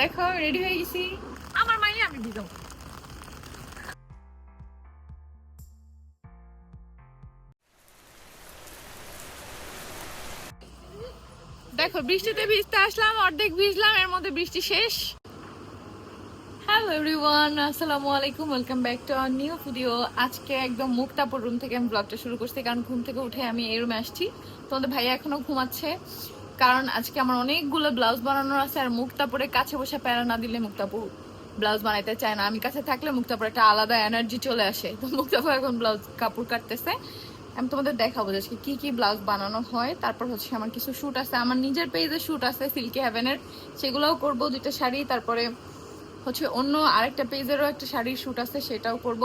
দেখো রেডি হয়ে গেছি। আমার আমি দেখো, বৃষ্টিতে ভিজতে আসলাম, অর্ধেক ভিজলাম, এর মধ্যে বৃষ্টি শেষ। হ্যালো এভরিওয়ান আসসালামু আলাইকুম welcome back to our new video আজকে একদম মুক্তাপুর রুম থেকে আমি ব্লগটা শুরু করছি, কারণ ঘুম থেকে উঠে আমি এই রুমে আসছি। তোমাদের ভাইয়া এখনও ঘুমাচ্ছে। কারণ আজকে আমার অনেকগুলো ব্লাউজ বানানোর আছে আর মুক্তা পরে কাছে বসে প্যারা না দিলে মুক্তাপুর ব্লাউজ বানাইতে চায় না। আমি কাছে থাকলে মুক্তাপুর একটা আলাদা এনার্জি চলে আসে। তো মুক্তাপুর এখন ব্লাউজ কাপড় কাটতেছে। আমি তোমাদের দেখাবো যে আজকে কী কী ব্লাউজ বানানো হয়। তারপর হচ্ছে আমার কিছু শ্যুট আছে। আমার নিজের পেজে শ্যুট আছে সিল্কি হ্যাভেনের সেগুলোও করব দুইটা শাড়ি। তারপরে হচ্ছে অন্য আরেকটা পেজেরও একটা শাড়ির শুট আছে, সেটাও করব।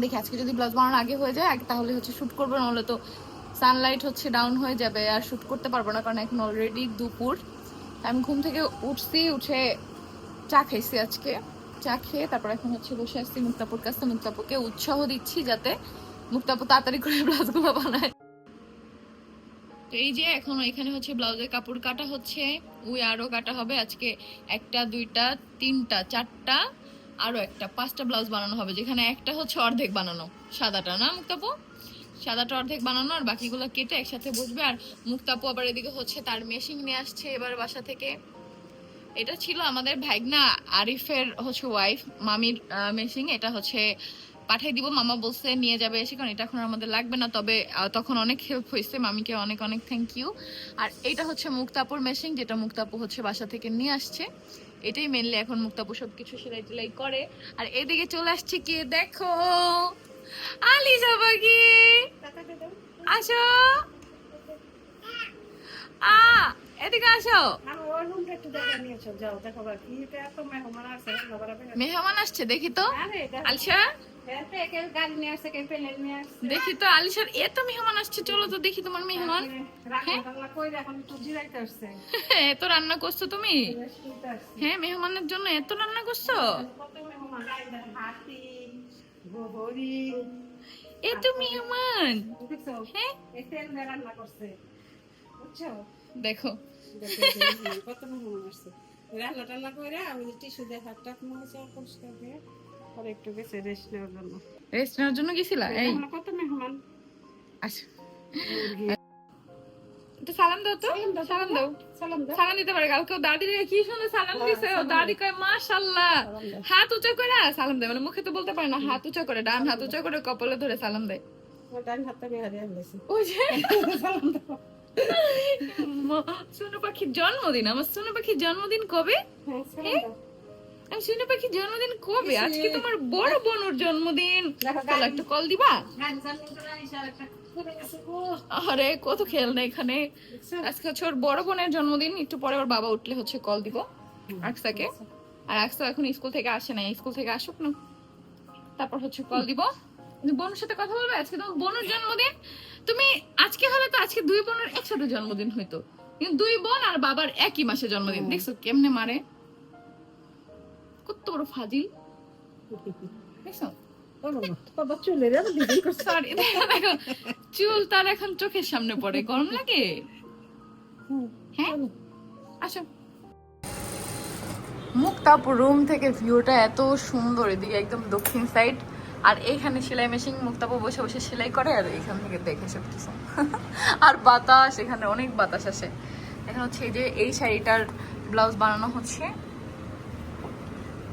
দেখি আজকে যদি ব্লাউজ বানানো আগে হয়ে যায় তাহলে হচ্ছে শ্যুট করব, নাহলে তো সানলাইট হচ্ছে ডাউন হয়ে যাবে আর শ্যুট করতে পারব না কারণ এখন অলরেডি দুপুর। আমি ঘুম থেকে উঠছি, উঠে চা খাইছি আজকে। চা খেয়ে তারপর এখন হচ্ছে বসে আসছি মুক্তাপুর কাছে। মুক্তাপুরকে উৎসাহ দিচ্ছি যাতে মুক্তাপুর তাড়াতাড়ি করে ব্লাউজগুলো বানায়। তো এই যে এখন এখানে হচ্ছে ব্লাউজের কাপড় কাটা হচ্ছে। উই আরও কাটা হবে। আজকে একটা, দুইটা, তিনটা, চারটা, আরও একটা, পাঁচটা ব্লাউজ বানানো হবে, যেখানে একটা হচ্ছে অর্ধেক বানানো, সাদাটা। না, মুক্তাপু? সাদাটা অর্ধেক বানানো আর বাকিগুলো কেটে একসাথে বসবে। আর মুক্তাপু আবার এদিকে হচ্ছে তার মেশিন নিয়ে আসছে এবার বাসা থেকে। এটা ছিল আমাদের ভাইগনা আরিফের হচ্ছে ওয়াইফ মামির মেশিন এটা হচ্ছে পাঠিয়ে দিব। মামা বলছে নিয়ে যাবে এসে, কারণ এটা এখন আমাদের লাগবে না। তবে তখন অনেক হেল্প হয়েছে। মামিকে অনেক অনেক থ্যাংক ইউ আর এটা হচ্ছে মুক্তাপুর মেশিন যেটা মুক্তাপু হচ্ছে বাসা থেকে নিয়ে আসছে। এটাই মেনলি এখন মুক্তাপু সবকিছু সেলাই টেলাই করে। আর এদিকে চলে আসছে কে? দেখো, আলিজা বাগি। আসো। আ, এদিকে আসো। মেহমান আসছে, দেখি তো। আলসা দেখি তো, আলিশার এত মেহমান আসছে, চলো তো দেখি তোমার মেহমান। জিরাইতে আসছে এত রান্না করছ তুমি? হ্যাঁ মেহমানের জন্য এত রান্না করছ? তুমি হাতি গোবরি এত মেহমান দেখছ? হ্যাঁ? রান্না করছে। বুঝছ? দেখো। কত মেহমান আসছে। রান্না টান্না করে আমি টিস্যু দিয়ে হাতটা মুছে পরিষ্কার দিয়ে পরে একটু গেছে রেস্ট নেওয়ার জন্য। রেস্ট নেওয়ার জন্য গেছিলা? এই কত মেহমান? আচ্ছা। তো সালাম দাও তো। সালাম দাও। সালাম দিতে পারে কালকে দাদি কি সুন্দর সালাম দিছে। ও দাদি কয় মাশাআল্লাহ। হাত উঁচা করে সালাম দেয়। মানে মুখে তো বলতে পারে না হাত উঁচা করে ডান হাত উঁচা করে কপালে ধরে সালাম দেয়। ডান হাতটা হারিয়ে ফেলেছি। ওই যে। সালাম দাও। সোনু পাখির জন্মদিন। আমার সোনু পাখির জন্মদিন কবে? হ্যাঁ আমি সোনু পাখির জন্মদিন কবে? আজকে তোমার বড় বোনের জন্মদিন। একটা কল দিবা? আরে, কত খেল না এখানে। আজকে হচ্ছে ওর বড় বোনের জন্মদিন, একটু পরে ওর বাবা উঠলে হচ্ছে কল দিব আকসাকে। আর আকসা এখন স্কুল থেকে আসে না স্কুল থেকে আসুক না। তারপর হচ্ছে কল দিব। বোনের সাথে কথা বলবে? আজকে তোমার বোনের জন্মদিন। তুমি আজকে হলে তো আজকে দুই বোনের একসাথে জন্মদিন হইতো। কিন্তু দুই বোন আর বাবার একই মাসে জন্মদিন। দেখছ, কেমনে মারে? কত বড় ফাজিল। দেখছ? বাবা, বাবা চলে রে দিদি সরি দেখো চুল তার এখন চোখের সামনে পড়ে গরম লাগে? হ্যাঁ? আসো। মুক্তাপুর রুম থেকে ভিউটা এত সুন্দর এদিকে একদম দক্ষিণ সাইড আর এইখানে সেলাই মেশিন মুক্তাপু বসে বসে সেলাই করে আর এখান থেকে দেখে সব কিছু আর বাতাস এখানে অনেক বাতাস আসে। এখন হচ্ছে এই যে এই শাড়িটার ব্লাউজ বানানো হচ্ছে।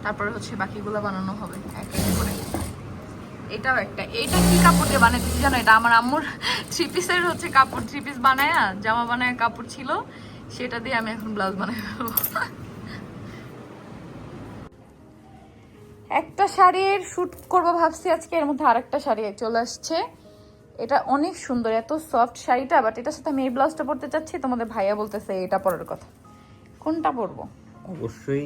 তারপরে হচ্ছে বাকিগুলো বানানো হবে এক এক করে। এটাও একটা। এইটা কি কাপড় দিয়ে বানাইতেছি জানো? এটা আমার আম্মুর থ্রি পিসের হচ্ছে কাপড় থ্রি পিস বানায় জামা বানায় কাপড় ছিল। সেটা দিয়ে আমি এখন ব্লাউজ বানাই একটা শাড়ির শুট করব ভাবছি আজকে এর মধ্যে আরেকটা শাড়ি চলে আসছে। এটা অনেক সুন্দর এত সফট শাড়িটা বাট এটার সাথে আমি এই ব্লাউজটা পরতে চাচ্ছি। তোমাদের ভাইয়া বলতেছে এটা পরার কথা। কোনটা পরবো? অবশ্যই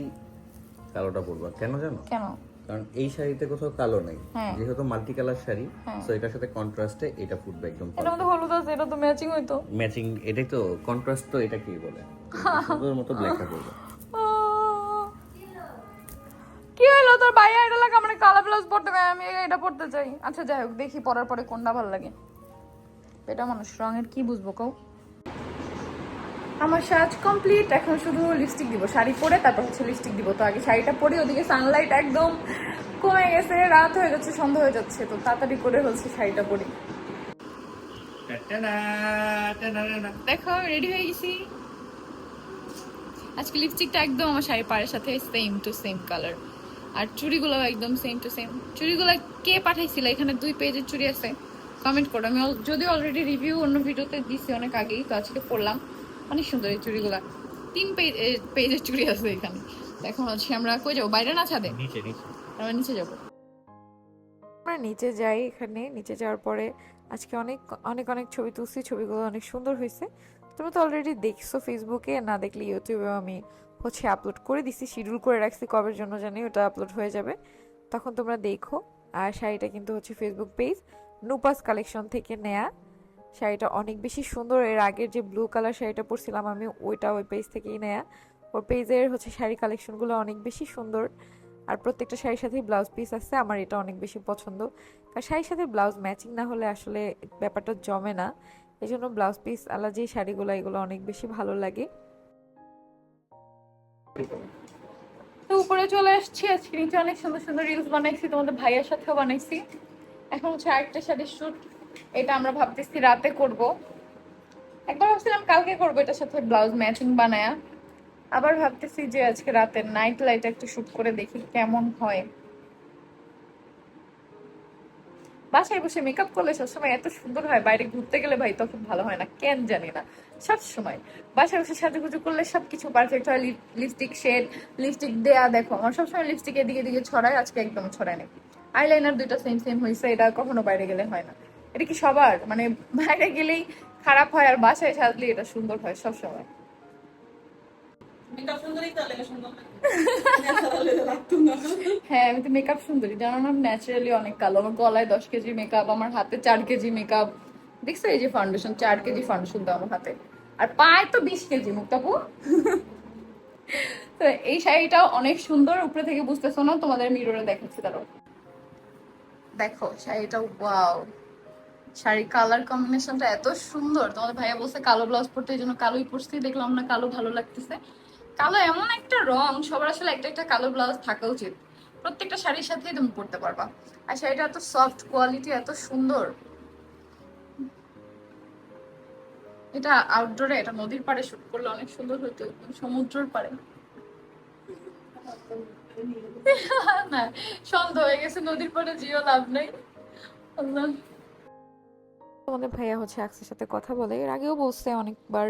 কালোটা পরবা। কেন জানো? কেন? কারণ এই শাড়িতে কোথাও কালো নাই। হ্যাঁ। যেহেতু মাল্টি কালার শাড়ি হ্যাঁ। তো এটার সাথে কন্ট্রাস্টে এটা ফুটবে একদম এটার মধ্যে হলুদ আছে এটা তো ম্যাচিং হইতো ম্যাচিং এটাই তো কন্ট্রাস্ট তো এটা কি বলে সুন্দর মতো ব্ল্যাকটা করবে! কি হলো? তোর ভাইয়া এটা লাগে আমার কালো ব্লাউজ পরতে পারে আমি এটা পরতে চাই। আচ্ছা যাই হোক দেখি পরার পরে কোনটা ভালো লাগে। এটা মানুষ রঙের কি বুঝব কও? আমার সাজ কমপ্লিট এখন শুধু লিপস্টিক দিব। শাড়ি পরে, তারপর হচ্ছে লিপস্টিক দিব। তো আগে শাড়িটা পরে, ওদিকে সানলাইট একদম কমে গেছে, রাত হয়ে যাচ্ছে সন্ধ্যা হয়ে যাচ্ছে, তো তাড়াতাড়ি করে হচ্ছে শাড়িটা পরি। দেখো রেডি হয়ে গেছি। আজকে লিপস্টিকটা একদম আমার শাড়ি পাড়ের সাথে সেম টু সেম কালার আর চুড়িগুলো একদম সেম টু সেম চুড়িগুলো কে পাঠাইছিল? এখানে দুই পেজের চুড়ি আছে। কমেন্ট করো। আমি যদিও অলরেডি রিভিউ অন্য ভিডিওতে দিছি অনেক আগেই, তো আজকে পড়লাম। অনেক সুন্দর এই চুড়িগুলা। তিন পেজ পেজের চুড়ি আছে এখানে। তো এখন হচ্ছে আমরা কই যাব? বাইরে না ছাদে? নিচে নিচে। আমরা নিচে যাব। আমরা নিচে যাই এখানে। নিচে যাওয়ার পরে আজকে অনেক অনেক অনেক ছবি তুলছি। ছবিগুলো অনেক সুন্দর হয়েছে। তুমি তো অলরেডি দেখছ ফেসবুকে না দেখলে ইউটিউবে আমি হচ্ছে আপলোড করে দিছি শিডিউল করে রাখছি কবের জন্য জানি ওটা আপলোড হয়ে যাবে। তখন তোমরা দেখো। আর শাড়িটা কিন্তু হচ্ছে ফেসবুক পেজ নুপাস কালেকশন থেকে নেয়া। শাড়িটা অনেক বেশি সুন্দর। এর আগের যে ব্লু কালার শাড়িটা পরছিলাম আমি, ওইটা ওই পেজ থেকেই নেয়া। ওর পেজের হচ্ছে শাড়ি কালেকশনগুলো অনেক বেশি সুন্দর। আর প্রত্যেকটা শাড়ির সাথেই ব্লাউজ পিস আছে, আমার এটা অনেক বেশি পছন্দ। কারণ শাড়ির সাথে ব্লাউজ ম্যাচিং না হলে আসলে ব্যাপারটা জমে না। এই জন্য ব্লাউজ পিস আলা যে শাড়িগুলো, এগুলো অনেক বেশি ভালো লাগে। তো উপরে চলে আসছি আজকে। নিচে অনেক সুন্দর সুন্দর রিলস বানাইছি, তোমাদের ভাইয়ের সাথেও বানাইছি। এখন হচ্ছে আরেকটা শাড়ির শুট এটা আমরা ভাবতেছি রাতে করব। একবার ভাবছিলাম কালকে করব, এটার সাথে ব্লাউজ ম্যাচিং বানায়া। আবার ভাবতেছি যে আজকে রাতে নাইট লাইট একটু শুট করে দেখি কেমন হয়। বাসায় বসে মেকআপ করলে সবসময় এত সুন্দর হয়, বাইরে ঘুরতে গেলে ভাই তখন ভালো হয় না, কেন জানি না। সব সময় বাসায় বসে সাজুগুজু করলে সবকিছু পারফেক্ট হয় লিপস্টিক শেড লিপস্টিক দেয়া দেখো, আমার সবসময় লিপস্টিক এদিকে এদিকে ছড়ায়, আজকে একদম ছড়ায় নেই। আইলাইনার দুইটা সেম সেম হয়েছে এটা কখনো বাইরে গেলে হয় না। এটা কি সবার? মানে বাইরে গেলেই খারাপ হয় আর বাসায় সাজলে এটা সুন্দর হয় সবসময়। হ্যাঁ। আমি তো মেকআপ সুন্দরী। জানো না ন্যাচারালি অনেক কালো। আমার গলায় দশ কেজি মেকআপ আমার হাতে চার কেজি মেকআপ দেখছ এই যে ফাউন্ডেশন চার কেজি ফাউন্ডেশন দাও আমার হাতে। আর পায়ে তো বিশ কেজি মুক্তাপু। তো এই শাড়িটাও অনেক সুন্দর উপরে থেকে বুঝতেছো না? তোমাদের মিররে দেখাচ্ছি তারও দেখো শাড়িটা ওয়াও শাড়ির কালার কম্বিনেশনটা এত সুন্দর। তোমাদের ভাইয়া বলছে কালো ব্লাউজ পরতে, এই জন্য কালোই পরছি। দেখলাম না কালো ভালো লাগতেছে। কালো এমন একটা রং, সবার আসলে একটা একটা কালো ব্লাউজ থাকা উচিত। প্রত্যেকটা শাড়ির সাথেই তুমি পরতে পারবা। আর শাড়িটা এত সফট কোয়ালিটি এত সুন্দর। এটা আউটডোরে এটা নদীর পাড়ে শুট করলে অনেক সুন্দর হতো সমুদ্রের পাড়ে। না সন্ধ্যা হয়ে গেছে, নদীর পাড়ে জিও লাভ নেই। আল্লাহ। তোমাদের ভাইয়া হচ্ছে আকসার সাথে কথা বলে। এর আগেও বলছে অনেকবার।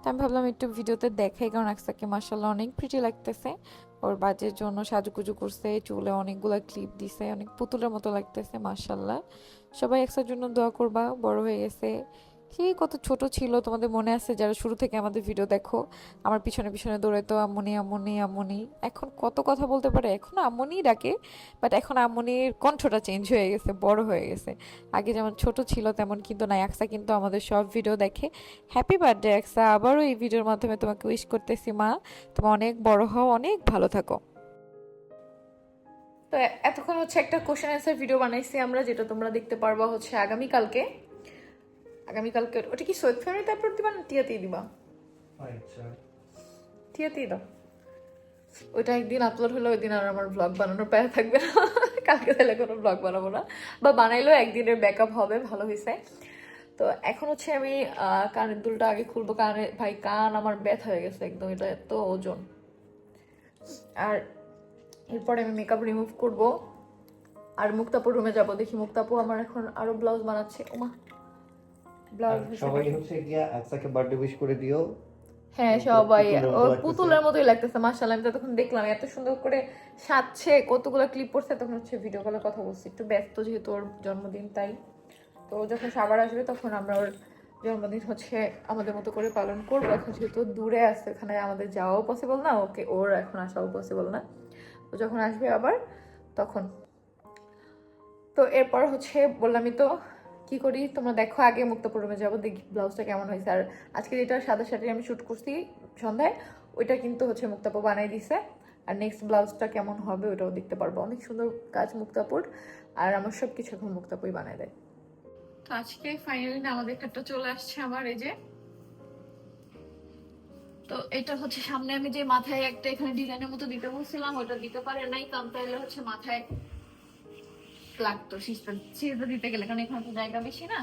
তো আমি ভাবলাম একটু ভিডিওতে দেখাই, কারণ আকসাকে মার্শাল্লাহ অনেক প্রিটি লাগতেছে। ওর বাজের জন্য সাজুকুজু করছে, চুলে অনেকগুলা ক্লিপ দিছে, অনেক পুতুলের মতো লাগতেছে মার্শাল্লাহ সবাই একসার জন্য দোয়া করবা, বড় হয়ে গেছে। সেই কত ছোট ছিল তোমাদের মনে আছে? যারা শুরু থেকে আমাদের ভিডিও দেখো, আমার পিছনে পিছনে দৌড়াইতো আম্মনি আম্মনি আম্মনি। এখন কত কথা বলতে পারে? এখন আম্মনি ডাকে বাট এখন আমনির কণ্ঠটা চেঞ্জ হয়ে গেছে, বড় হয়ে গেছে। আগে যেমন ছোট ছিল, তেমন কিন্তু না। একসা কিন্তু আমাদের সব ভিডিও দেখে। হ্যাপি বার্থডে একসা। আবারও এই ভিডিওর মাধ্যমে তোমাকে উইশ করতেছি, মা। তুমি অনেক বড় হও, অনেক ভালো থাকো। তো এতক্ষণ হচ্ছে একটা কোশ্চেন অ্যান্সার ভিডিও বানাইছি আমরা, যেটা তোমরা দেখতে পারবা হচ্ছে আগামীকালকে। আগামীকালকে ওটা কি সৈয়দ ফ্যামিলি তারপর দিবা না টিয়াতেই দিবা? টিয়াতেই দাও। ওইটা একদিন আপলোড হলে ওই দিন আর আমার ব্লগ বানানোর প্যারা থাকবে না। কালকে তাহলে কোনো ব্লগ বানাবো না। বা বানাইলেও একদিনের ব্যাকআপ হবে ভালো হয়েছে তো এখন হচ্ছে আমি কানের দুলটা আগে খুলবো। কানে ভাই কান আমার ব্যথা হয়ে গেছে একদম এটা এত ওজন। আর এরপরে আমি মেকআপ রিমুভ করব। আর মুক্তাপুর রুমে যাব। দেখি মুক্তাপু আমার এখন আরও ব্লাউজ বানাচ্ছে। ওমা ব্লাউজ সবাই হচ্ছে গিয়া একসাথে বার্থডে উইশ করে দিও। হ্যাঁ সবাই। লাগতেছে। পুতুলের মতোই লাগতেছে মাশাআল্লাহ আমি তখন দেখলাম এত সুন্দর করে সাজছে কতগুলো ক্লিপ পড়ছে তখন হচ্ছে ভিডিও কলে কথা বলছি একটু ব্যস্ত যেহেতু ওর জন্মদিন তাই। তো যখন সাবার আসবে তখন আমরা ওর জন্মদিন হচ্ছে আমাদের মতো করে পালন করব। এখন যেহেতু দূরে আছে এখানে আমাদের যাওয়াও পসিবল না ওকে ওর এখন আসাও পসিবল না। ও যখন আসবে আবার তখন। তো এরপর হচ্ছে বললামই তো কি করি? তোমরা দেখো, আগে মুক্তাপুর রুমে যাব, দেখি ব্লাউজটা কেমন হয়েছে। আর আজকে যেটা সাদা শাড়ি আমি শুট করছি সন্ধ্যায়, ওইটা কিন্তু হচ্ছে মুক্তাপু বানাই দিছে। আর নেক্সট ব্লাউজটা কেমন হবে ওটাও দেখতে পারব। অনেক সুন্দর কাজ মুক্তাপুর। আর আমার সব কিছু এখন মুক্তাপুই বানাই দেয়। তো আজকে ফাইনালি আমাদের একটা চলে আসছে আমার, এই যে। তো এটা হচ্ছে সামনে আমি যে মাথায় একটা এখানে ডিজাইনের মতো দিতে বলছিলাম, ওটা দিতে পারে নাই। কারণ তাহলে হচ্ছে মাথায় লাগতো সিজটা দিতে গেলে, কারণ এখানে তো জায়গা বেশি না।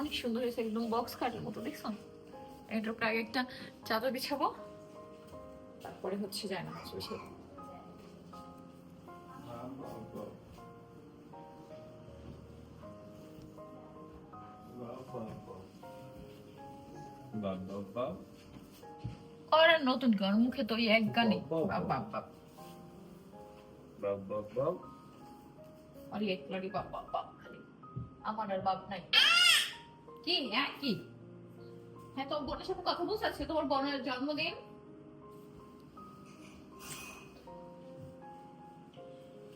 অনেক সুন্দর হয়েছে, একদম বক্স কাটের মতো, দেখছ? এটার উপরে আগে একটা চাদর বিছাবো, তারপরে হচ্ছে যায় না আর নতুন গান মুখে তো এক গানে। বাপ বাপ বাপ। আর এক লাড়ি বাপ বাপ বাপ খালি। আমার আর বাপ নাই। কি? হ্যাঁ কি? হ্যাঁ তোর বোনের সাথে কথা বলছে আজকে? তোমার বোনের জন্মদিন?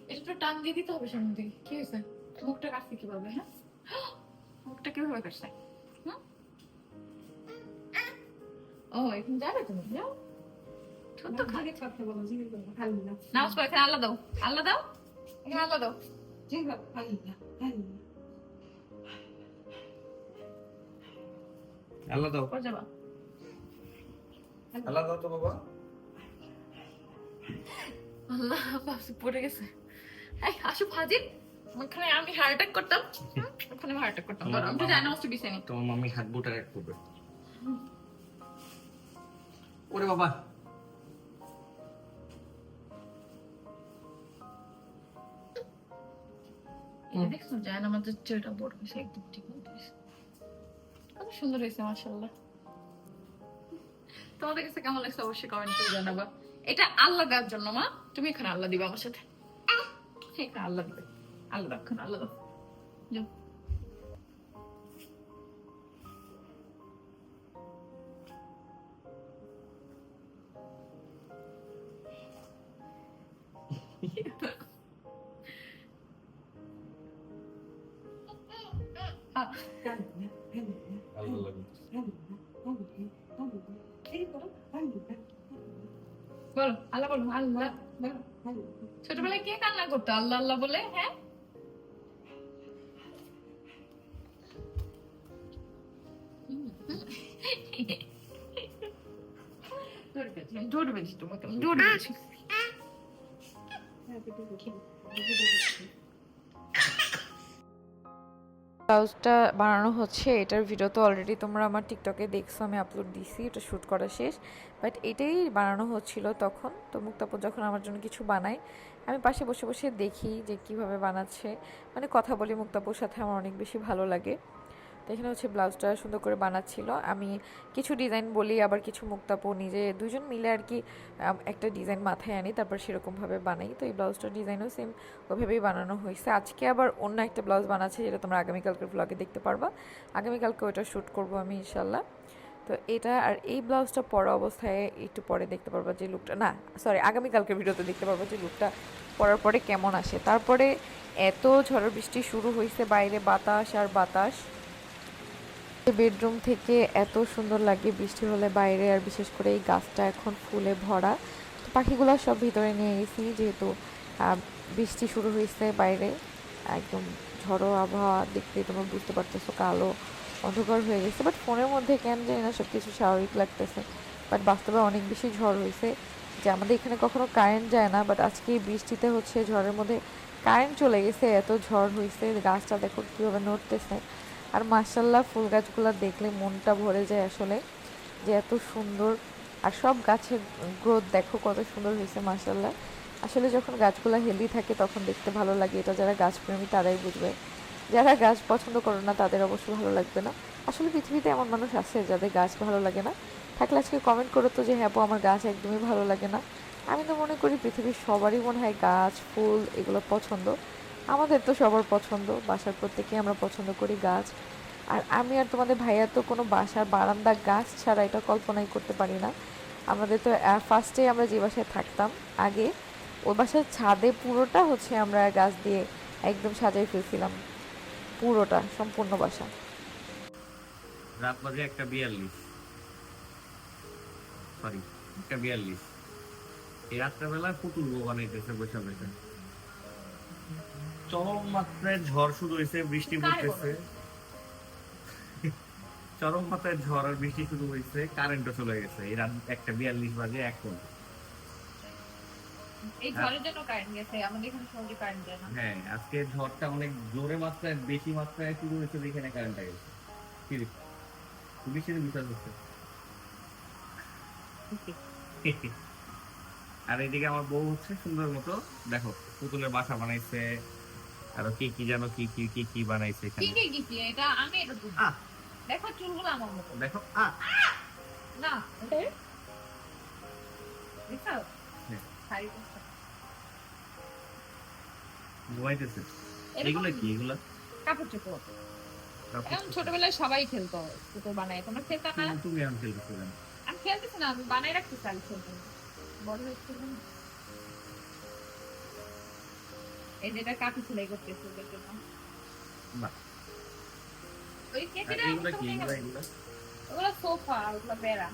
এটা তো টান দিয়ে দিতে হবে সামনে দিকে। কি হয়েছে? মুখটা কাটছে কীভাবে হ্যাঁ? মুখটা কীভাবে কাটছে? ও এখন যাবে তুমি? যাও। ছোট্ট খা আগে বলো না। পড়ে এখানে আল্লাহ দাও। আল্লাহ দাও। খালি না আল্লাহ দাও। যাবা। আল্লাহ দাও তো বাবা। আল্লাহ ভাবছি পড়ে গেছে। এই আসো ফাজিল। ওখানে আমি হার্ট অ্যাটাক করতাম। ওখানে হার্ট অ্যাটাক করতাম। আমি তো জানি না মস্ত বিছানি তোমার মাম্মি হাত বুটা এক করবে। ওরে বাবা। দেখছ জানি আমাদের চুলটা বড় হয়েছে একদম ঠিক মতো কত সুন্দর হয়েছে মাশাআল্লাহ। তোমাদের কাছে কেমন লাগছে অবশ্যই কমেন্ট করে জানাবা। এটা আল্লাহ দেওয়ার জন্য মা। তুমি এখানে আল্লাহ দিবা আমার সাথে। এখানে আল্লাহ দিবে। আল্লাহ দাও এখানে আল্লাহ দাও। ছোটবেলায় কে কান্না করতো? আল্লাহ আল্লাহ বলে হ্যাঁ? জোর তোমাকে বেশি ব্লাউজটা বানানো হচ্ছে, এটার ভিডিও তো অলরেডি তোমরা আমার টিকটকে দেখছ, আমি আপলোড দিছি, এটা শ্যুট করা শেষ। বাট এটাই বানানো হচ্ছিল তখন, তো মুক্তাপুর যখন আমার জন্য কিছু বানায়, আমি পাশে বসে বসে দেখি যে কীভাবে বানাচ্ছে। মানে কথা বলি মুক্তাপুর সাথে, আমার অনেক বেশি ভালো লাগে। এখানে হচ্ছে ব্লাউজটা সুন্দর করে বানাচ্ছিল। আমি কিছু ডিজাইন বলি, আবার কিছু মুক্তাপু নিজে দুজন মিলে আর কি একটা ডিজাইন মাথায় আনি, তারপর সেরকমভাবে বানাই। তো এই ব্লাউজটার ডিজাইনও সেম ওইভাবেই বানানো হয়েছে। আজকে আবার অন্য একটা ব্লাউজ বানাচ্ছে যেটা তোমরা আগামীকালকের ব্লগে দেখতে পারবা। আগামীকালকে ওটা শ্যুট করব আমি ইনশাল্লাহ তো এটা আর এই ব্লাউজটা পরা অবস্থায় একটু পরে দেখতে পারবা যে লুকটা না সরি আগামীকালকের ভিডিওতে দেখতে পারবা যে লুকটা পরার পরে কেমন আসে। তারপরে এত ঝড় বৃষ্টি শুরু হয়েছে বাইরে বাতাস আর বাতাস। বেডরুম থেকে এত সুন্দর লাগে বৃষ্টি হলে বাইরে, আর বিশেষ করে এই গাছটা এখন ফুলে ভরা। তো পাখিগুলো সব ভিতরে নিয়ে গেছি, যেহেতু বৃষ্টি শুরু হয়েছে বাইরে। একদম ঝড়ো আবহাওয়া দেখতে তোমরা বুঝতে পারতেছো, কালো অন্ধকার হয়ে গেছে। বাট ফোনের মধ্যে কেন জানি না সব কিছু স্বাভাবিক লাগতেছে। বাট বাস্তবে অনেক বেশি ঝড় হয়েছে, যে আমাদের এখানে কখনো কারেন্ট যায় না। বাট আজকে বৃষ্টিতে হচ্ছে ঝড়ের মধ্যে কারেন্ট চলে গেছে, এত ঝড় হয়েছে। গাছটা দেখো কীভাবে নড়তেছে। আর মার্শাল্লাহ ফুল গাছগুলো দেখলে মনটা ভরে যায় আসলে, যে এত সুন্দর। আর সব গাছের গ্রোথ দেখো কত সুন্দর হয়েছে মার্শাল্লাহ আসলে যখন গাছগুলো হেলদি থাকে তখন দেখতে ভালো লাগে, এটা যারা গাছপ্রেমী তারাই বুঝবে। যারা গাছ পছন্দ করে না তাদের অবশ্যই ভালো লাগবে না। আসলে পৃথিবীতে এমন মানুষ আছে যাদের গাছ ভালো লাগে না। থাকলে আজকে কমেন্ট করো তো যে হ্যাঁ আমার গাছ একদমই ভালো লাগে না। আমি তো মনে করি পৃথিবীর সবারই মনে হয় গাছ, ফুল এগুলো পছন্দ। আমাদের তো সবার পছন্দ, বাসার প্রত্যেকেই আমরা পছন্দ করি গাছ। আর আমি আর তোমাদের ভাইয়া তো কোনো বাসার বারান্দা গাছ ছাড়া এটা কল্পনাই করতে পারি না। আমাদের তো ফার্স্টে আমরা যে বাসায় থাকতাম, আগে ওই বাসার ছাদে পুরোটা হচ্ছে আমরা গাছ দিয়ে একদম সাজাই ফেলছিলাম। পুরোটা, সম্পূর্ণ বাসা। রাত বাজে একটা বিয়াল্লিশ। সরি একটা বিয়াল্লিশ। এই রাত্রেবেলা পুতুল বানাইতেছে বসে বসে। চরম মাত্রায় ঝড় শুরু হয়েছে বৃষ্টি পড়তেছে। চরম মাত্রায় ঝড় আর বৃষ্টি শুরু হয়েছে কারেন্টও চলে গেছে। এই রাত একটা বিয়াল্লিশ বাজে এখন এই ঝড়ের জন্য কারেন্ট গেছে আমাদের এখানে সহজে কারেন্ট যায় না। হ্যাঁ আজকে ঝড়টা অনেক জোরে মাত্রায় বেশি মাত্রায় শুরু হয়েছে এখানে কারেন্টটা গেছে। কি রে? খুবই সেটা বিশ্বাস হচ্ছে। আর এদিকে আমার বউ হচ্ছে সুন্দর মতো। দেখো পুতুলের বাসা বানাইছে। আর কি কি জানো কি কি কি কি বানাইছে কি এখানে? কি গিফট এটা আমি এটা বুঝি। দেখো চুলগুলো আমার মতো। দেখো আ না দেখো। শাড়ি পরছে। ঘুমাইতেছে। এগুলো কি এগুলো? কাপড় চোপড়। এখন ছোটবেলায় সবাই খেলতো পুতুল বানায় তোমরা খেলতা না? তুমি- এখন খেলতেছো আমি খেলতেছি না আমি বানাই রাখতে চাই খেলতে বড় হচ্ছে এই যেটা কাপি সেলাই করতেছে ওদের জন্য। বাহ। ওই আর এগুলো কি? এগুলো এগুলো ওগুলো সোফা ওগুলো বেড়া।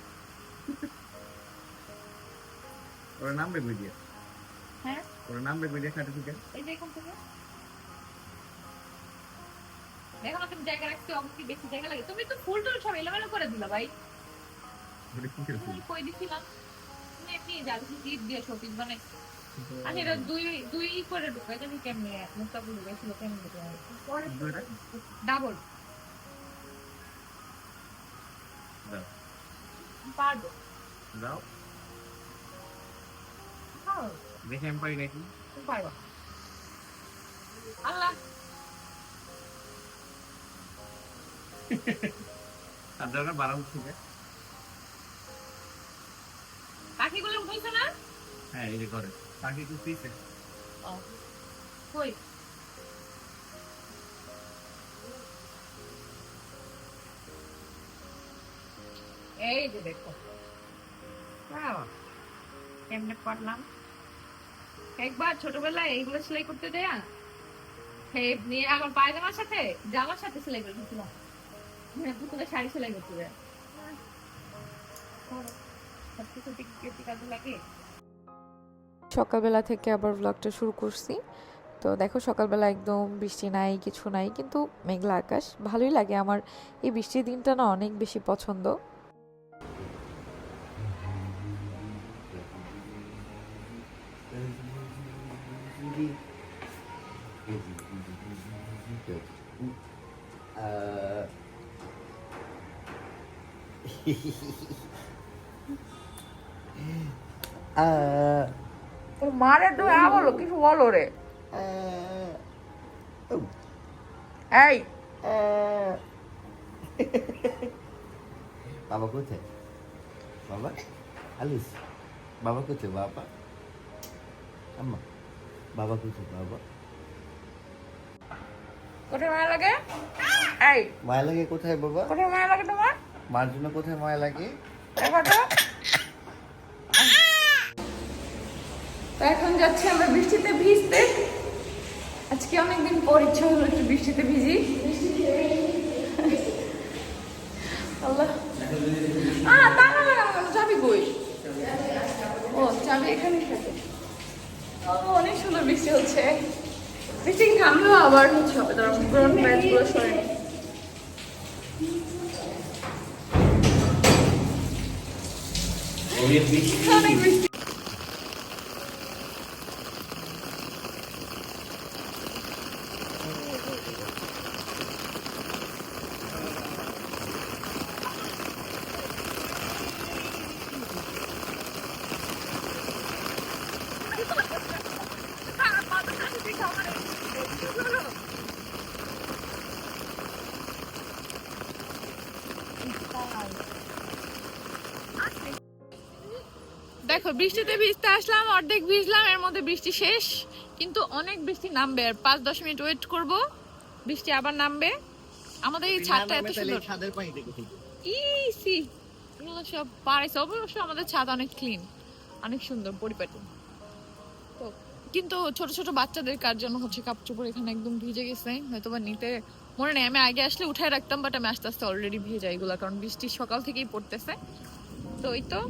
ওরা নামবে বুঝিয়ে হ্যাঁ? ওরা নামবে বুঝিয়ে খাটে থেকে এই যে এখান থেকে। দেখো তুমি জায়গা রাখতে অবশ্যই বেশি জায়গা লাগে। তুমি তো ফুল টুল সব এলোমেলো করে দিলা ভাই। কই দিছিলাম? তুমি এমনি জালসি দিয়ে আচ্ছা এটা দুই দুই করে ঢুকাই কেমনি মুস্তাফুল ঢুকাইছিল কেমনি ডাবল পারব। দাও। হ্যাঁ দেখে আমি পারি নাকি? তুমি আল্লাহ। আর দাও না বারাম পাখিগুলো উঠেছে না? হ্যাঁ এই যে করে পাখি একটু পিছে কই? এই যে দেখো! কেমনে পারলাম। একবার ছোটবেলায় এইগুলো সেলাই করতে দেয়া, হেপ নিয়ে আমার পায়জামার সাথে, জামার সাথে সেলাই করে দিয়েছিলাম হ্যাঁ পুতুলের শাড়ি সেলাই করতে দেয়। সবকিছু টিকি কাজে লাগে। সকালবেলা থেকে আবার ব্লগটা শুরু করছি। তো দেখো সকালবেলা একদম বৃষ্টি নাই কিছু নাই কিন্তু মেঘলা আকাশ ভালোই লাগে আমার। এই বৃষ্টির দিনটা না অনেক বেশি পছন্দ। আহ, আহ, তোর মারে তুই আ বলো কিছু বলো রে। এই। বাবা কোথায়? বাবা? আলিস বাবা কোথায়? বাবা? আম্মা বাবা কোথায়? বাবা? কোথায় মায়া লাগে? এই। মায়া লাগে কোথায় বাবা? কোথায় মায়া লাগে তোমার? মার জন্য কোথায় মায়া লাগে? দেখো তো? এখন যাচ্ছি আমরা বৃষ্টিতে ভিজতে। আজকে অনেকদিন পর ইচ্ছা হলো একটু বৃষ্টিতে ভিজি। আল্লাহ। আহ তালা লাগানো চাবি কই? ও চাবি এখানে থাকে। ও অনেক সুন্দর বৃষ্টি হচ্ছে। বৃষ্টি থামলেও আবার হচ্ছে হবে ধরো ম্যাচগুলো অনেক বৃষ্টি দেখো বৃষ্টিতে ভিজতে আসলাম অর্ধেক ভিজলাম এর মধ্যে বৃষ্টি শেষ। কিন্তু অনেক বৃষ্টি নামবে আর পাঁচ দশ মিনিট ওয়েট করব বৃষ্টি আবার নামবে। আমাদের এই ছাদটা এত সুন্দর। ছাদের পানি দেখে ইসি! সব পাড়াইছে অবশ্য আমাদের ছাদ অনেক ক্লিন অনেক সুন্দর পরিপাটি। তো কিন্তু ছোট ছোট বাচ্চাদের কার জন্য হচ্ছে কাপড় চোপড় এখানে একদম ভিজে গেছে? হয়তো বা নিতে মনে নেই আমি আগে আসলে উঠায় রাখতাম বাট আমি আস্তে আস্তে অলরেডি ভিজে যাই এগুলো কারণ বৃষ্টি সকাল থেকেই পড়তেছে। তো ওই তো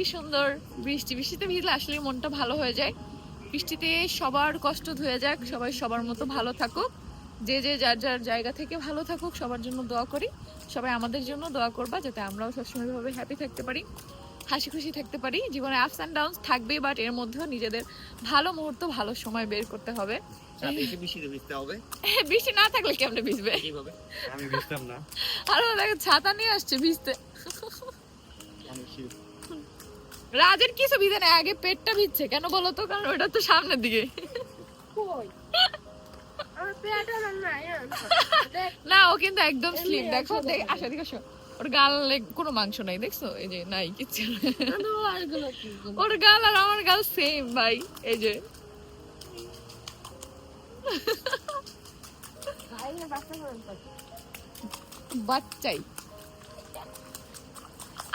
কি সুন্দর বৃষ্টি। বৃষ্টিতে ভিজলে আসলে মনটা ভালো হয়ে যায়। বৃষ্টিতে সবার কষ্ট ধুয়ে যাক সবাই সবার মতো ভালো থাকুক। যে যে যার যার জায়গা থেকে ভালো থাকুক সবার জন্য দোয়া করি। সবাই আমাদের জন্য দোয়া করবা যাতে আমরাও সবসময় ভাবে হ্যাপি থাকতে পারি হাসি খুশি থাকতে পারি। জীবনে আপস অ্যান্ড ডাউন থাকবেই বাট এর মধ্যেও নিজেদের ভালো মুহূর্ত ভালো সময় বের করতে হবে। ভিজতে হবে? বৃষ্টি না থাকলে কেমনে ভিজবে? কীভাবে আমি ভিজতাম না। আর ও ছাতা নিয়ে আসছে ভিজতে। রাজের কিছু ভিজে না আগে পেটটা ভিজছে। কেন বলো তো? কারণ ওটা তো সামনের দিকে। না ও কিন্তু একদম স্লিম দেখো দেখ আসা দিকে ওর গালে কোনো মাংস নাই দেখছ? এই যে নাই কিচ্ছু কি ওর গাল আর আমার গাল সেম ভাই। এই যে। বাচ্চাই।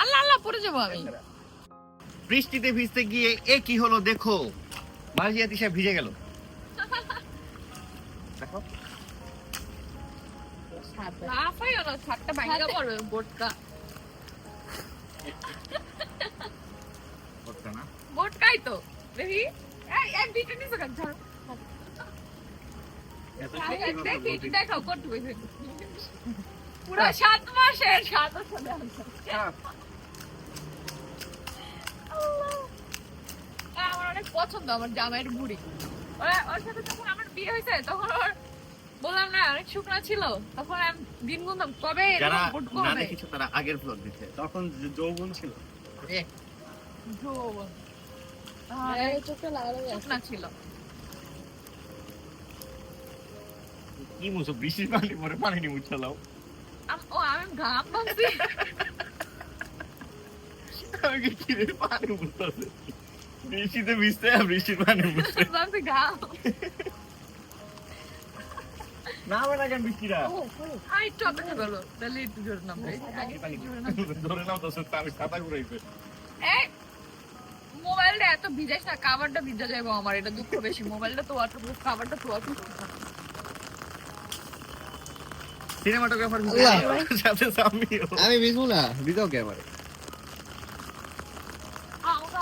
আল্লাহ আল্লাহ পড়ে যাব আমি। বৃষ্টিতে ভিজতে গিয়ে এ কি হলো দেখো। মাঝিয়া দিশা ভিজে গেল। দেখো। পুরো সাত মাসের সাত আমার অনেক পছন্দ আমার জামাইয়ের বুড়ি। ওর সাথে যখন আমার বিয়ে হয়েছে তখন ওর বললাম না অনেক শুকনা ছিল। তখন আমি দিন গুনতাম কবে যারা না দেখেছ তারা আগের ব্লগ তখন যৌবন ছিল। শুকনা ছিল। কি মুছো বৃষ্টির পানি পরে পানি নিয়ে মুছালাও ও আমি ঘাম ভাবছি আমি কি পানি বৃষ্টিতে ভিজতে বৃষ্টির পানি ভাবছি না আমার কেন বৃষ্টিরা আর একটু অপেক্ষা করো তাহলে একটু জোরে নামবে। আগে পানি জোরে নামবে। ধরে নাও তো আমি ছাতা ঘুরাইছে মোবাইলটা এত ভিজাইস না কাভারটা ভিজা যাইবো আমার এটা দুঃখ বেশি। মোবাইলটা তো ওয়াটারপ্রুফ কাভারটা তো ওয়াটারপ্রুফ সিনেমাটোগ্রাফার সাথে আমিও আমি ভিজবো না ভিজাও কে আমরা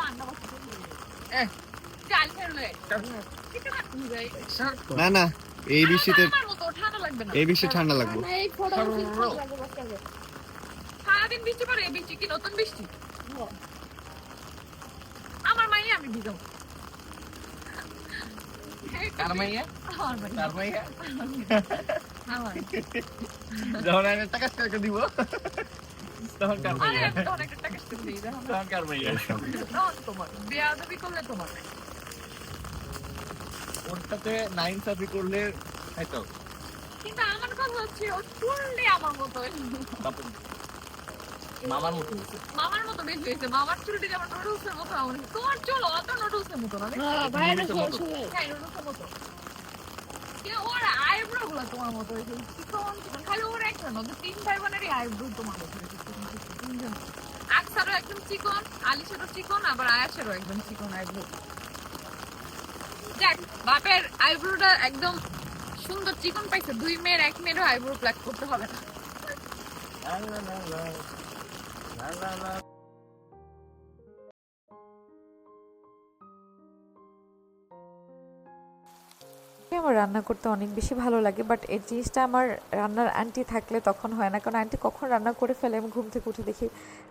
আন্না বসে এহ। চাল ফেললে ঠিক আছে ভাই না না এই বৃষ্টিতে আমার মতো ঠান্ডা লাগবে না। এই বৃষ্টি ঠান্ডা লাগবে। সারাদিন বৃষ্টি পড়ে এই বৃষ্টি কি নতুন বৃষ্টি? আমার মাই আমি ভিজাবো। কার মাইয়া? আমার মাইয়া। যখন আমি টাকা দিব। তখন কার আরে মাইয়া আমি তো অনেকটা টাকা দিই দেখো না। তখন কার মাইয়া তখন তোমার বেয়াদবি করলে তোমার ওর সাথে নাইন সাবি করলে এই কিন্তু আমার কথা হচ্ছে ও চুলটি আমার মতো মামার মতো মামার মতো বেশি হয়েছে মামার চুলটি যেমন নুডলসের মতো আমার তোমার চুল অত নুডলসের মতো না? হ্যাঁ হ্যাঁ নুডলসের মতো ওর আইব্রো গুলো তোমার মতো হয়েছে। চিকন চিকন, খালি ওর একটা না, ওদের তিন ভাই বোনেরই আইব্রো তোমার মতো হয়েছে তিনজন। আকসারও একদম চিকন, আলিশেরও চিকন, আবার আয়াসেরও একদম চিকন আইব্রো যাক বাপের আইব্রোটা একদম সুন্দর চিকন পাইছে, দুই মেয়ের এক মেয়েরও আইব্রো প্লাক করতে হবে না। আমার রান্না করতে অনেক বেশি ভালো লাগে বাট এই জিনিসটা আমার রান্নার আন্টি থাকলে তখন হয় না। কারণ আন্টি কখন রান্না করে ফেলে? আমি ঘুম থেকে উঠে দেখি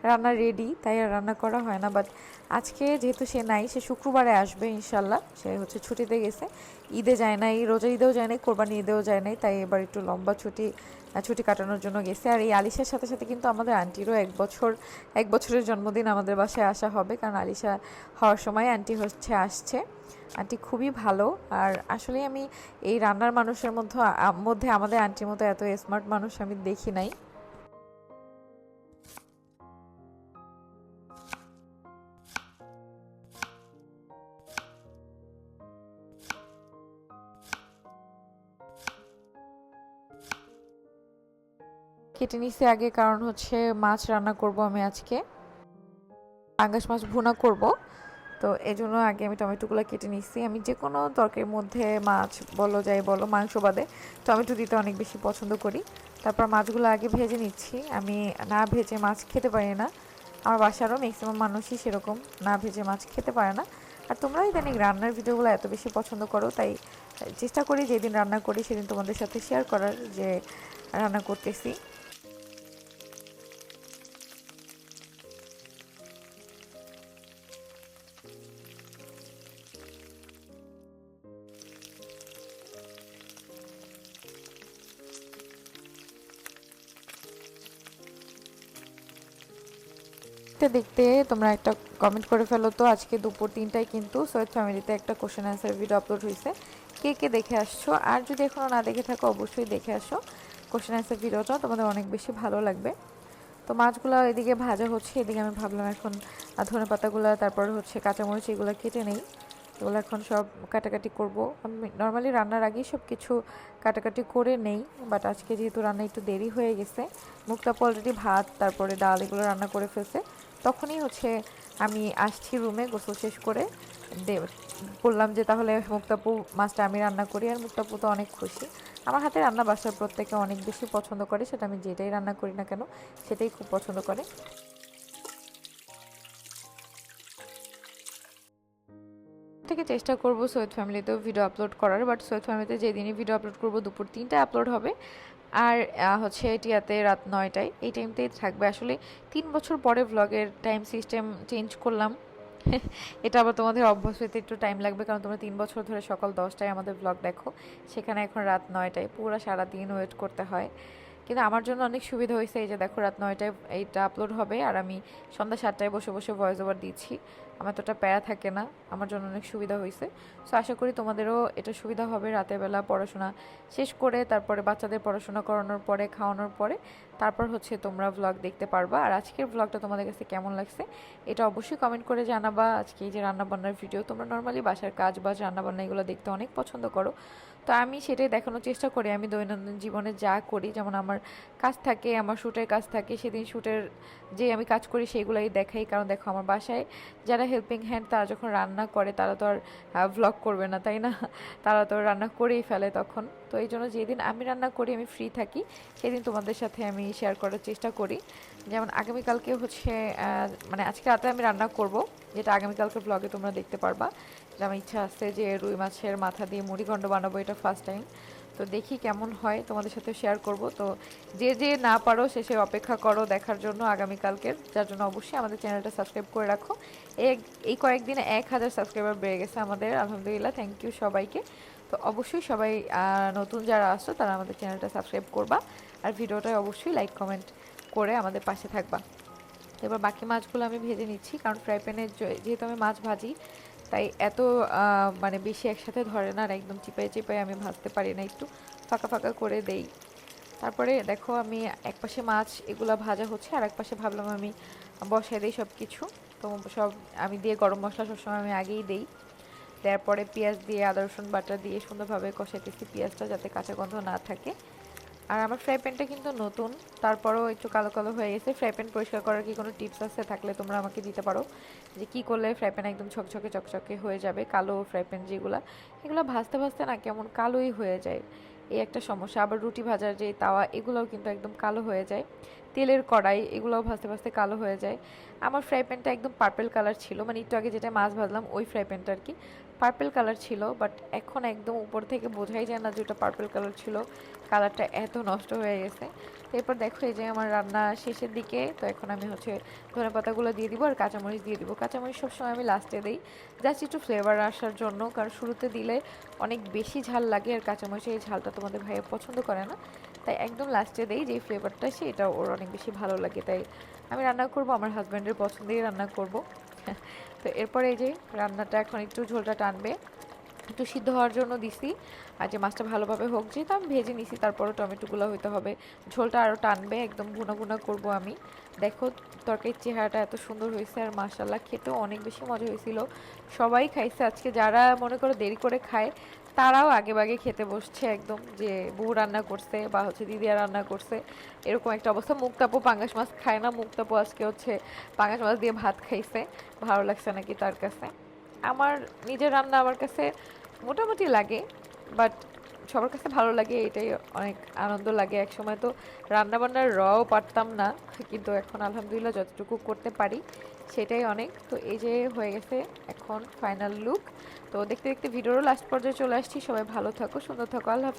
রান্না রেডি তাই আর রান্না করা হয় না। বাট আজকে যেহেতু সে নাই, সে শুক্রবারে আসবে ইনশাল্লাহ সে হচ্ছে ছুটিতে গেছে। ঈদে যায় নাই, রোজা ঈদেও যায় নাই, কোরবানি ঈদেও যায় নাই, তাই এবার একটু লম্বা ছুটি ছুটি কাটানোর জন্য গেছে। আর এই আলিশার সাথে সাথে কিন্তু আমাদের আন্টিরও এক বছর, এক বছরের জন্মদিন আমাদের বাসায় আসা হবে। কারণ আলিশা হওয়ার সময় আন্টি হচ্ছে, আসছে। আন্টি খুবই ভালো। আর আসলে আমি এই রান্নার মানুষের মধ্যে মধ্যে আমাদের আন্টির মতো এত স্মার্ট মানুষ আমি দেখি নাই। কেটে নিছি আগে, কারণ হচ্ছে মাছ রান্না করব আমি আজকে। পাঙ্গাস মাছ ভুনা করব। তো এই জন্য আগে আমি টমেটোগুলো কেটে নিচ্ছি আমি যে কোনো তরকারির মধ্যে মাছ বলো, যাই বলো, মাংস বাদে টমেটো দিতে অনেক বেশি পছন্দ করি। তারপর মাছগুলো আগে ভেজে নিচ্ছি। আমি না ভেজে মাছ খেতে পারি না। আমার বাসারও ম্যাক্সিমাম মানুষই সেরকম না ভেজে মাছ খেতে পারে না। আর তোমরা ইদানিং রান্নার ভিডিওগুলো এত বেশি পছন্দ করো, তাই চেষ্টা করি যেদিন রান্না করি সেদিন তোমাদের সাথে শেয়ার করার যে রান্না করতেছি। দেখতে দেখতে, তোমরা একটা কমেন্ট করে ফেলো তো। আজকে দুপুর তিনটায় কিন্তু সৈয়দ ফ্যামিলিতে একটা কোশ্চেন অ্যান্সার ভিডিও আপলোড হয়েছে। কে কে দেখে আসছো? আর যদি এখনও না দেখে থাকো, অবশ্যই দেখে আসো কোশ্চেন অ্যান্সার ভিডিওটা তোমাদের অনেক বেশি ভালো লাগবে। তো মাছগুলো এদিকে ভাজা হচ্ছে, এদিকে আমি ভাবলাম এখন ধনে পাতাগুলো, তারপর হচ্ছে কাঁচামরিচ, এগুলো কেটে নেই। এগুলো এখন সব কাটাকাটি করব। আমি নর্মালি রান্নার আগেই সব কিছু কাটাকাটি করে নেই বাট আজকে যেহেতু রান্না একটু দেরি হয়ে গেছে মুখটাপ অলরেডি ভাত, তারপরে ডাল, এগুলো রান্না করে ফেলছে। তখনই হচ্ছে আমি আসছি রুমে গোসল শেষ করে। বললাম যে তাহলে মুক্তাপু, মাছটা আমি রান্না করি আর মুক্তাপু তো অনেক খুশি। আমার হাতে রান্না বাসার প্রত্যেকে অনেক বেশি পছন্দ করে, সেটা আমি যেটাই রান্না করি না কেন, সেটাই খুব পছন্দ করে। থেকে চেষ্টা করব সৈয়দ ফ্যামিলিতেও ভিডিও আপলোড করার, বাট সৈয়দ ফ্যামিলিতে যেদিনই ভিডিও আপলোড করব দুপুর তিনটায় আপলোড হবে। আর হচ্ছে এটিয়াতে রাত নয়টায়, এই টাইমতেই থাকবে। আসলে তিন বছর পরে ভ্লগের টাইম সিস্টেম চেঞ্জ করলাম। এটা আবার তোমাদের অভ্যাস হতে একটু টাইম লাগবে, কারণ তোমরা তিন বছর ধরে সকাল দশটায় আমাদের ব্লগ দেখো। সেখানে এখন রাত নয়টায়, পুরো সারা দিন ওয়েট করতে হয়। কিন্তু আমার জন্য অনেক সুবিধা হয়েছে এই যে দেখো, রাত নয়টায় এইটা আপলোড হবে, আর আমি সন্ধ্যা সাতটায় বসে বসে ভয়েস ওভার দিচ্ছি। আমার তোটা প্যারা থাকে না, আমার জন্য অনেক সুবিধা হয়েছে সো আশা করি তোমাদেরও এটা সুবিধা হবে রাতের বেলা পড়াশোনা শেষ করে, তারপরে বাচ্চাদের পড়াশোনা করানোর পরে, খাওয়ানোর পরে, তারপর হচ্ছে তোমরা ব্লগ দেখতে পারবা। আর আজকের ব্লগটা তোমাদের কাছে কেমন লাগছে, এটা অবশ্যই কমেন্ট করে জানাবা। আজকে এই যে রান্নাবান্নার ভিডিও তোমরা নর্মালি বাসার কাজ বাজ রান্নাবান্না এগুলো দেখতে অনেক পছন্দ করো। তো আমি সেটাই দেখানোর চেষ্টা করি। আমি দৈনন্দিন জীবনে যা করি, যেমন আমার কাজ থাকে, আমার শ্যুটের কাজ থাকে, সেদিন শ্যুটের যে আমি কাজ করি সেগুলোই দেখাই। কারণ দেখো, আমার বাসায় যারা হেল্পিং হ্যান্ড তারা যখন রান্না করে, তারা তো আর ভ্লগ করবে না, তাই না? তারা তো রান্না করেই ফেলে তখন। তো এই জন্য যেদিন আমি রান্না করি, আমি ফ্রি থাকি, সেদিন তোমাদের সাথে আমি শেয়ার করার চেষ্টা করি। যেমন আগামীকালকে হচ্ছে মানে আজকে রাতে আমি রান্না করব, যেটা আগামীকালকে ব্লগে তোমরা দেখতে পারবা। আমার ইচ্ছা আছে যে রুই মাছের মাথা দিয়ে মুড়িঘণ্ড বানাবো, এটা ফার্স্ট টাইম তো দেখি কেমন হয়, তোমাদের সাথে শেয়ার করব। তো যে যে না পারো, সে সে অপেক্ষা করো দেখার জন্য আগামীকালকের যার জন্য অবশ্যই আমাদের চ্যানেলটা সাবস্ক্রাইব করে রাখো। এই এই কয়েকদিনে এক হাজার সাবস্ক্রাইবার বেড়ে গেছে আমাদের, আলহামদুলিল্লাহ থ্যাংক ইউ সবাইকে। তো অবশ্যই সবাই নতুন যারা আসছো, তারা আমাদের চ্যানেলটা সাবস্ক্রাইব করবা। আর ভিডিওটা অবশ্যই লাইক কমেন্ট করে আমাদের পাশে থাকবা। এবার বাকি মাছগুলো আমি ভেজে নিচ্ছি, কারণ ফ্রাই প্যানে যেহেতু আমি মাছ ভাজি তাই এত মানে বেশি একসাথে ধরে না আর একদম চিপাই চিপাই আমি ভাজতে পারি না, একটু ফাঁকা ফাঁকা করে দেই। তারপরে দেখো আমি এক পাশে মাছ এগুলো ভাজা হচ্ছে আর এক পাশে ভাবলাম আমি বসাই দিই সব কিছু তো সব আমি দিয়ে গরম মশলা সবসময় আমি আগেই দিই। দেওয়ার পরে পেঁয়াজ দিয়ে, আদা রসুন বাটা দিয়ে সুন্দরভাবে কষাইতেছি পেঁয়াজটা যাতে কাঁচা গন্ধ না থাকে। আর আমার ফ্রাই প্যানটা কিন্তু নতুন, তারপরেও একটু কালো কালো হয়ে গেছে। ফ্রাই প্যান পরিষ্কার করার কি কোনো টিপস আছে? থাকলে তোমরা আমাকে দিতে পারো। যে কি করলে ফ্রাই প্যান একদম ছকছকে চকচকে হয়ে যাবে, কালো ফ্রাই প্যান যেগুলো, এগুলো ভাজতে ভাজতে না কেমন কালোই হয়ে যায়। এই একটা সমস্যা। আবার রুটি ভাজার যে তাওয়া, এগুলোও কিন্তু একদম কালো হয়ে যায়। তেলের কড়াই, এগুলোও ভাজতে ভাজতে কালো হয়ে যায়। আমার ফ্রাই প্যানটা একদম পার্পেল কালার ছিল। মানে একটু আগে যেটা মাছ ভাজলাম, ওই ফ্রাই প্যানটা আর কি। পার্পেল কালার ছিল বাট এখন একদম উপর থেকে বোঝাই যায় না যে ওটা পার্পেল কালার ছিল। কালারটা এত নষ্ট হয়ে গেছে। এরপর দেখো এই যে আমার রান্না শেষের দিকে, তো এখন আমি হচ্ছে ধনে পাতাগুলো দিয়ে দিব আর কাঁচামরিচ দিয়ে দিব। কাঁচামরিচ সবসময় আমি লাস্টে দিই জাস্ট একটু ফ্লেভার আসার জন্য, কারণ শুরুতে দিলে অনেক বেশি ঝাল লাগে আর কাঁচামরিচের এই ঝালটা তোমাদের ভাইয়া পছন্দ করে না। তাই একদম লাস্টে দেই যে ফ্লেভারটা সেটা ওর অনেক বেশি ভালো লাগে। তাই আমি রান্না করব, আমার হাজব্যান্ডের পছন্দেই রান্না করব। তো এরপরে এই যে রান্নাটা এখন একটু ঝোলটা টানবে। একটু সিদ্ধ হওয়ার জন্য দিছি। আর যে মাছটা ভালোভাবে হোক, যেহেতু আমি ভেজে নিছি, তারপরও টমেটোগুলো হইতে হবে। ঝোলটা আরও টানবে, একদম ভুনা ভুনা করব আমি। দেখো, তরকারির চেহারাটা এত সুন্দর হয়েছে আর মাসাল্লাহ খেতেও অনেক বেশি মজা হয়েছিল। সবাই খাইছে, আজকে যারা মনে করো দেরি করে খায় তারাও আগে বাগে খেতে বসছে একদম যে বউ রান্না করছে বা হচ্ছে দিদিয়া রান্না করছে, এরকম একটা অবস্থা। মুক্তাপু পাঙ্গাস মাছ খায় না মুক্তাপু আজকে হচ্ছে পাঙ্গাস মাছ দিয়ে ভাত খাইছে। ভালো লাগছে নাকি তার কাছে? আমার নিজের রান্না আমার কাছে মোটামুটি লাগে বাট সবার কাছে ভালো লাগে, এটাই অনেক আনন্দ লাগে এক সময় তো রান্নাবান্নার রও পারতাম না, কিন্তু এখন আলহামদুলিল্লাহ যতটুকু করতে পারি সেটাই অনেক। তো এই যে হয়ে গেছে এখন ফাইনাল লুক তো দেখতে দেখতে ভিডিওর লাস্ট পর্যায়ে চলে আসছি। সবাই ভালো থাকো, সুন্দর থাকো। আল্লাহ